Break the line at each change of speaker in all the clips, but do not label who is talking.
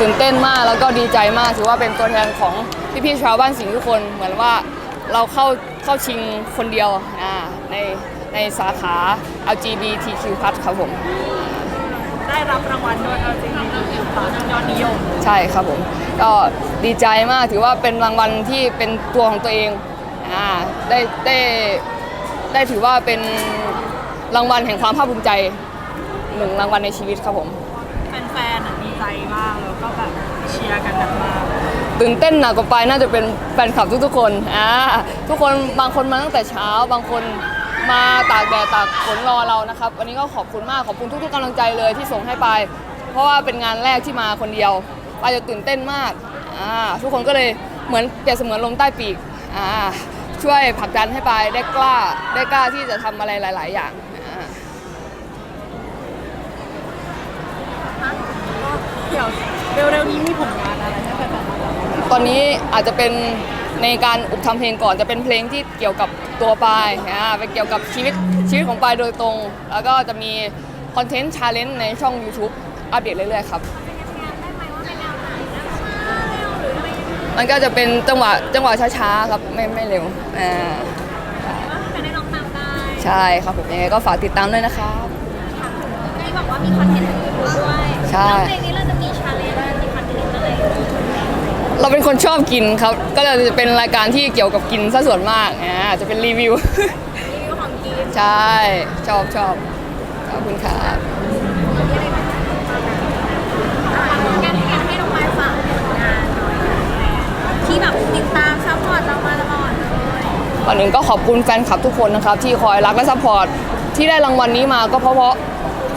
ตื่นเต้นมากแล้วก็ดีใจมากถือว่าเป็นตัวแทนของพี่ๆชาวบ้านสิงห์ทุกคน เหมือนว่าเราเข้าเข้าชิงคนเดียวอ่าในในสาขา LGBTQ+ ครับผม
ได้รับรางวัลด้วยเอาจริงๆต่อยอดนิยม
ใช่ครับผม ก็ดีใจมากถือว่าเป็นรางวัลที่เป็นตัวของตัวเองอ่าได้ได้ได้ถือว่าเป็นรางวัลแห่งความภาคภูมิใจหนึ่งรางวัลในชีวิตครับผม
แฟนๆอะดีใจ มากแล้วก็แบบเชียร์กันหนักมาก
ตื่นเต้นหนักกว่าไปน่าจะเป็นแฟนคลับทุกๆคนอ่าทุกคนบางคนมาตั้งแต่เช้า บางคนมาตากแดดตากฝนรอเรานะครับวันนี้ก็ขอบคุณมากขอบคุณทุกๆกำลังใจเลยที่ส่งให้ไปายเพราะว่าเป็นงานแรกที่มาคนเดียวไปายจะตื่นเต้นมากอ่าทุกคนก็เลยเหมือนเปรียบเสมือนลมใต้ปีกอ่าช่วยผลักดันให้ไปายได้กล้าได้กล้าที่จะทำอะไรหลาย ๆ อย่าง อ่า
เดี๋ยวเร็วๆนี้มีผลงานอะไรให้แฟนๆบ้างคะ
ตอนนี้อาจจะเป็นในการอุบทำเพลงก่อนจะเป็นเพลงที่เกี่ยวกับตัวปายอ่าเป็นเกี่ยวกับชีวิตชีวิตของปายโดยตรง แล้วก็จะมีคอนเทนต์ชาเลนจ์ในช่อง YouTube อัปเดตเรื่อยๆครับมันก็จะเป็นจังหวะจังหวะช้าๆครับไม่ไม่เร็วอ่า
จะได้ลองตามได้
ใช่ครับผมยังไงก็ฝากติดตามด้วยนะครับ
นี่บอกว่ามีคอนเทนต์ในยูทูบด้วย
ใช่
แล้วเพลงนี้เราจะ เราเป็
นคนชอบกินครับ ก็เลยจะเป็นรายการที่เกี่ยวกับกินซะส่วนมากอ่าจะเป็นรีวิว
รีวิวของกิน
ใช่ ชอบชอบขอบคุณครับ
งานงานให้น้องไม้ฝากผลงานหน่อยที่แบบติดตามซัพพอร์ตเรามาตลอดเลย
ก่อนอื่นก็ขอบคุณแฟนคลับทุกคนนะครับ ที่คอยรักและซัพพอร์ตที่ได้รางวัลนี้มาก็เพราะเพราะ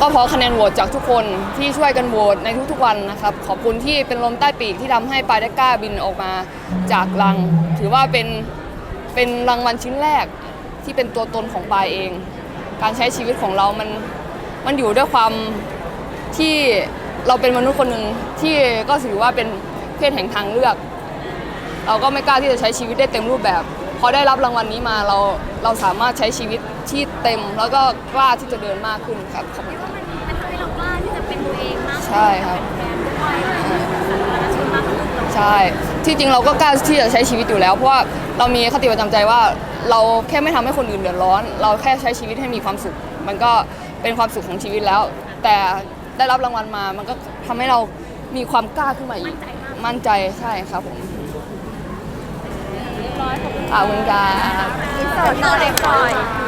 ก็เพราะคะแนนโหวตจากทุกคนที่ช่วยกันโหวตในทุกๆวันนะครับ ขอบคุณที่เป็นลมใต้ปีกที่ทำให้ปายได้กล้าบินออกมาจากรัง ถือว่าเป็นเป็นรางวัลชิ้นแรกที่เป็นตัวตนของปายเอง การใช้ชีวิตของเรามันมันอยู่ด้วยความที่เราเป็นมนุษย์คนหนึ่งที่ก็ถือว่าเป็นเพศแห่งทางเลือก เราก็ไม่กล้าที่จะใช้ชีวิตได้เต็มรูปแบบ อได้รับรางวัลนี้มาเราเราสามารถใช้ชีวิตที่เต็ม แล้วก็กล้าที่จะเดินมากขึ้นครับขอบคุณครับ
มันทำให้เรากล้าที่จะเป็นตัวเองมากขึ้น
ใช่ครับ
เป็นแบรนด์ด้วยสาธารณชนมากขึ้น
ใช่ที่จริงเราก็กล้าที่จะใช้ชีวิตอยู่แล้วเพราะว่าเรามีคติประจำใจว่าเราแค่ไม่ทำให้คนอื่นเดือดร้อน เราแค่ใช้ชีวิตให้มีความสุข มันก็เป็นความสุขของชีวิตแล้ว แต่ได้รับรางวัลมามันก็ทำให้เรามีความกล้าขึ้นมาอีกมั่นใจใช่ครับผม ขอบคุณครับ
อินเสิร์ตต่อเลยก่อน